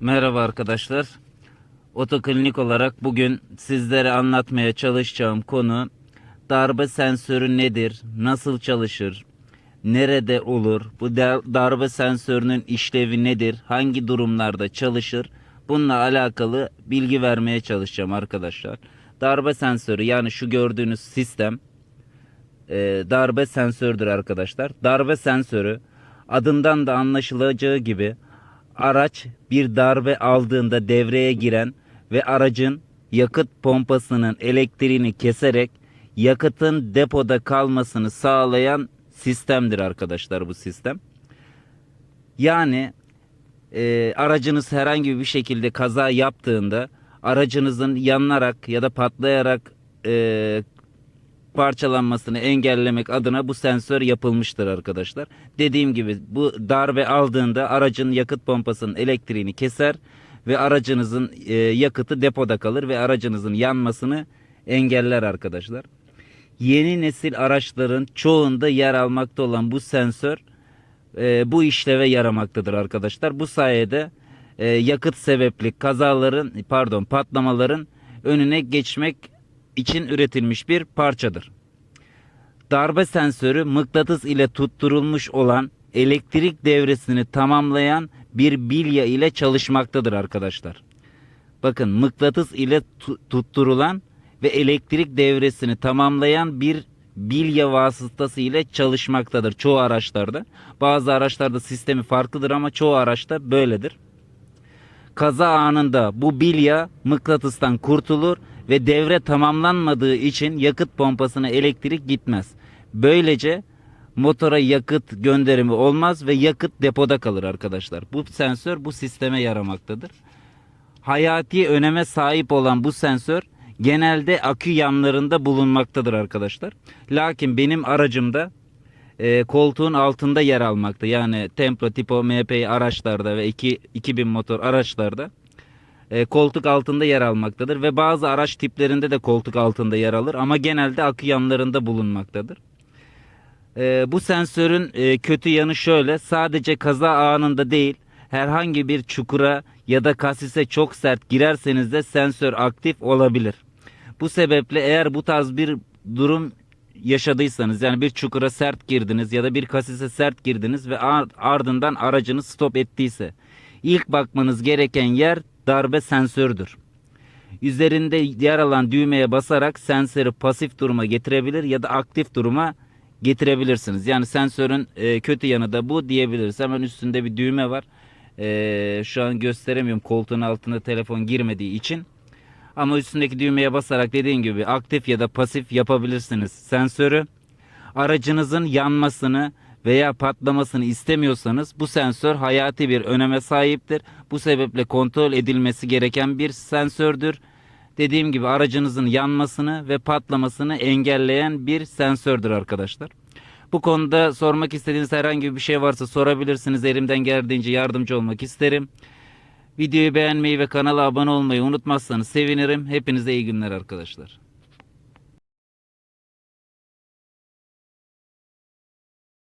Merhaba arkadaşlar. Otoklinik olarak bugün sizlere anlatmaya çalışacağım konu darbe sensörü nedir, nasıl çalışır, nerede olur, bu dar- darbe sensörünün işlevi nedir, hangi durumlarda çalışır bununla alakalı bilgi vermeye çalışacağım arkadaşlar. Darbe sensörü yani şu gördüğünüz sistem e, darbe sensördür arkadaşlar. Darbe sensörü adından da anlaşılacağı gibi araç bir darbe aldığında devreye giren ve aracın yakıt pompasının elektriğini keserek yakıtın depoda kalmasını sağlayan sistemdir arkadaşlar bu sistem. Yani e, aracınız herhangi bir şekilde kaza yaptığında aracınızın yanarak ya da patlayarak e, parçalanmasını engellemek adına bu sensör yapılmıştır arkadaşlar. Dediğim gibi bu darbe aldığında aracın yakıt pompasının elektriğini keser ve aracınızın e, yakıtı depoda kalır ve aracınızın yanmasını engeller arkadaşlar. Yeni nesil araçların çoğunda yer almakta olan bu sensör e, bu işleve yaramaktadır arkadaşlar. Bu sayede e, yakıt sebepli kazaların pardon patlamaların önüne geçmek için üretilmiş bir parçadır. Darbe sensörü mıknatıs ile tutturulmuş olan elektrik devresini tamamlayan bir bilya ile çalışmaktadır arkadaşlar. Bakın mıknatıs ile tu- tutturulan ve elektrik devresini tamamlayan bir bilya vasıtası ile çalışmaktadır çoğu araçlarda. Bazı araçlarda sistemi farklıdır ama çoğu araçta böyledir. Kaza anında bu bilya mıknatıstan kurtulur ve devre tamamlanmadığı için yakıt pompasına elektrik gitmez. Böylece motora yakıt gönderimi olmaz ve yakıt depoda kalır arkadaşlar. Bu sensör bu sisteme yaramaktadır. Hayati öneme sahip olan bu sensör genelde akü yanlarında bulunmaktadır arkadaşlar. Lakin benim aracımda e, koltuğun altında yer almakta. Yani Tempra Tipo MP araçlarda ve 2 2000 motor araçlarda e, koltuk altında yer almaktadır ve bazı araç tiplerinde de koltuk altında yer alır ama genelde akü yanlarında bulunmaktadır. E, bu sensörün e, kötü yanı şöyle sadece kaza anında değil herhangi bir çukura ya da kasise çok sert girerseniz de sensör aktif olabilir. Bu sebeple eğer bu tarz bir durum yaşadıysanız yani bir çukura sert girdiniz ya da bir kasise sert girdiniz ve ar- ardından aracınız stop ettiyse ilk bakmanız gereken yer darbe sensördür. Üzerinde yer alan düğmeye basarak sensörü pasif duruma getirebilir ya da aktif duruma getirebilirsiniz. Yani sensörün e, kötü yanı da bu diyebiliriz. Hemen üstünde bir düğme var. E, şu an gösteremiyorum koltuğun altında telefon girmediği için. Ama üstündeki düğmeye basarak dediğim gibi aktif ya da pasif yapabilirsiniz sensörü. Aracınızın yanmasını veya patlamasını istemiyorsanız bu sensör hayati bir öneme sahiptir. Bu sebeple kontrol edilmesi gereken bir sensördür. Dediğim gibi aracınızın yanmasını ve patlamasını engelleyen bir sensördür arkadaşlar. Bu konuda sormak istediğiniz herhangi bir şey varsa sorabilirsiniz. Elimden geldiğince yardımcı olmak isterim. Videoyu beğenmeyi ve kanala abone olmayı unutmazsanız sevinirim. Hepinize iyi günler arkadaşlar.